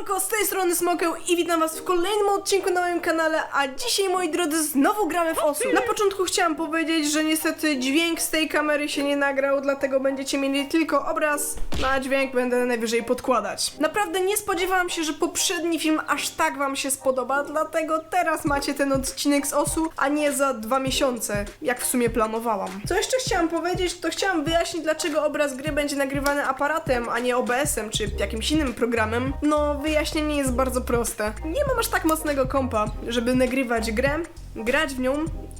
Siemanko, z tej strony Smokeł i witam was w kolejnym odcinku na moim kanale, a dzisiaj moi drodzy znowu gramy w osu. Na początku chciałam powiedzieć, że niestety dźwięk z tej kamery się nie nagrał, dlatego będziecie mieli tylko obraz, no a dźwięk będę najwyżej podkładać. Naprawdę nie spodziewałam się, że poprzedni film aż tak wam się spodoba, dlatego teraz macie ten odcinek z osu, a nie za dwa miesiące, jak w sumie planowałam. Co jeszcze chciałam powiedzieć, to chciałam wyjaśnić, dlaczego obraz gry będzie nagrywany aparatem, a nie OBS-em czy jakimś innym programem. No, wyjaśnienie jest bardzo proste. Nie mam aż tak mocnego kompa, żeby nagrywać grę, grać w nią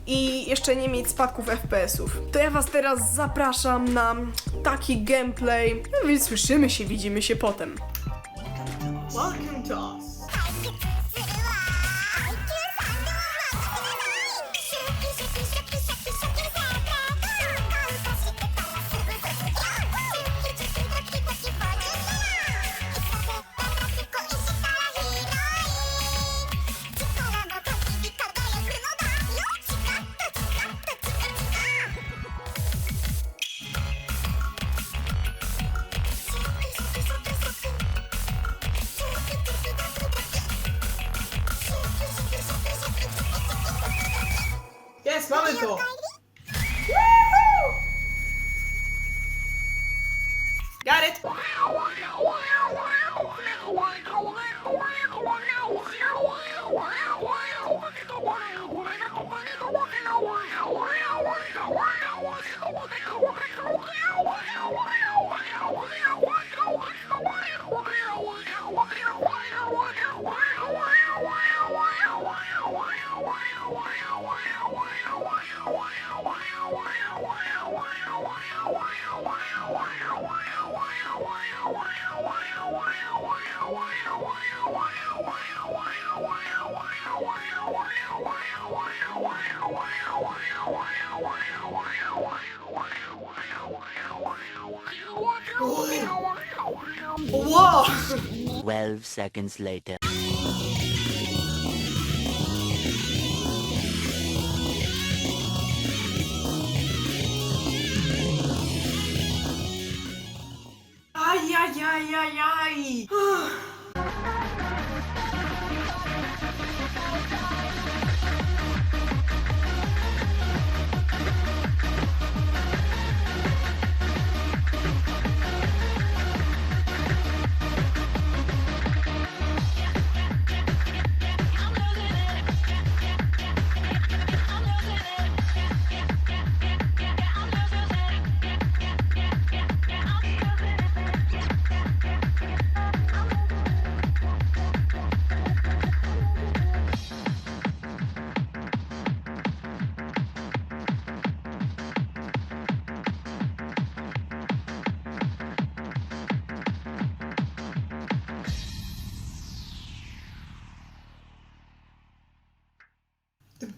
i jeszcze nie mieć spadków FPS-ów. To ja was teraz zapraszam na taki gameplay. No więc słyszymy się, widzimy się potem. Welcome to us. Mamy to! 12 seconds later.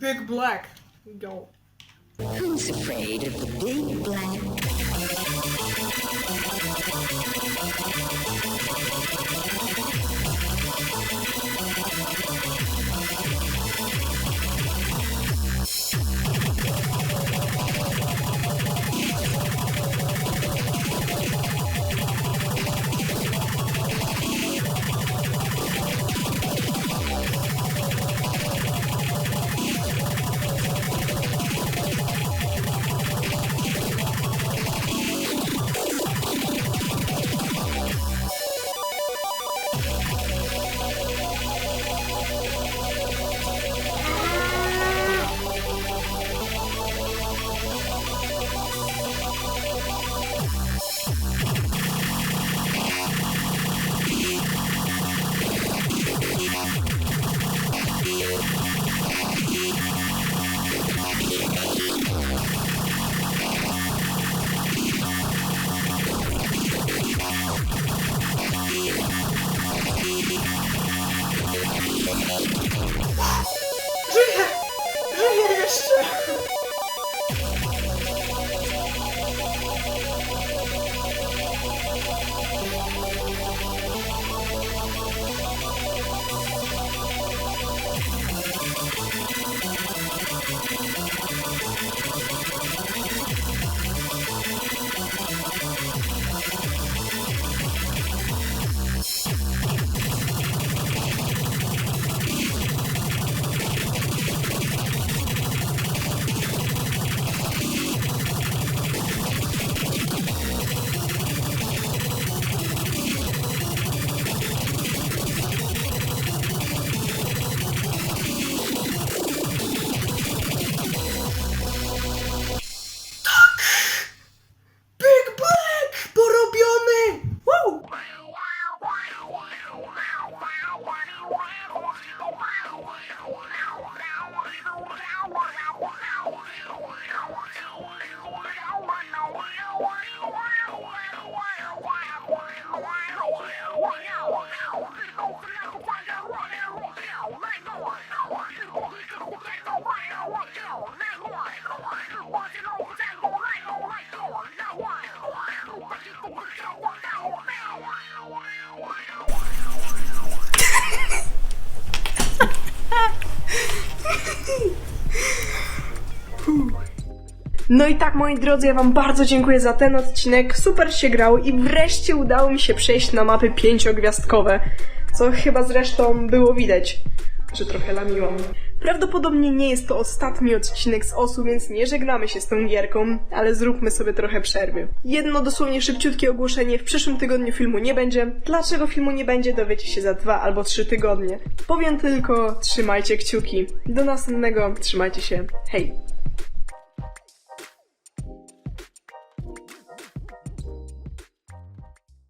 Big black. Go. Who's afraid of the big black? Żyję! Żyję jeszcze! No i tak, moi drodzy, ja wam bardzo dziękuję za ten odcinek. Super się grało i wreszcie udało mi się przejść na mapy pięciogwiazdkowe. Co chyba zresztą było widać, że trochę lamiłam. Prawdopodobnie nie jest to ostatni odcinek z osu, więc nie żegnamy się z tą gierką, ale zróbmy sobie trochę przerwy. Jedno dosłownie szybciutkie ogłoszenie, w przyszłym tygodniu filmu nie będzie. Dlaczego filmu nie będzie, dowiecie się za dwa albo trzy tygodnie. Powiem tylko, trzymajcie kciuki. Do następnego, trzymajcie się, hej!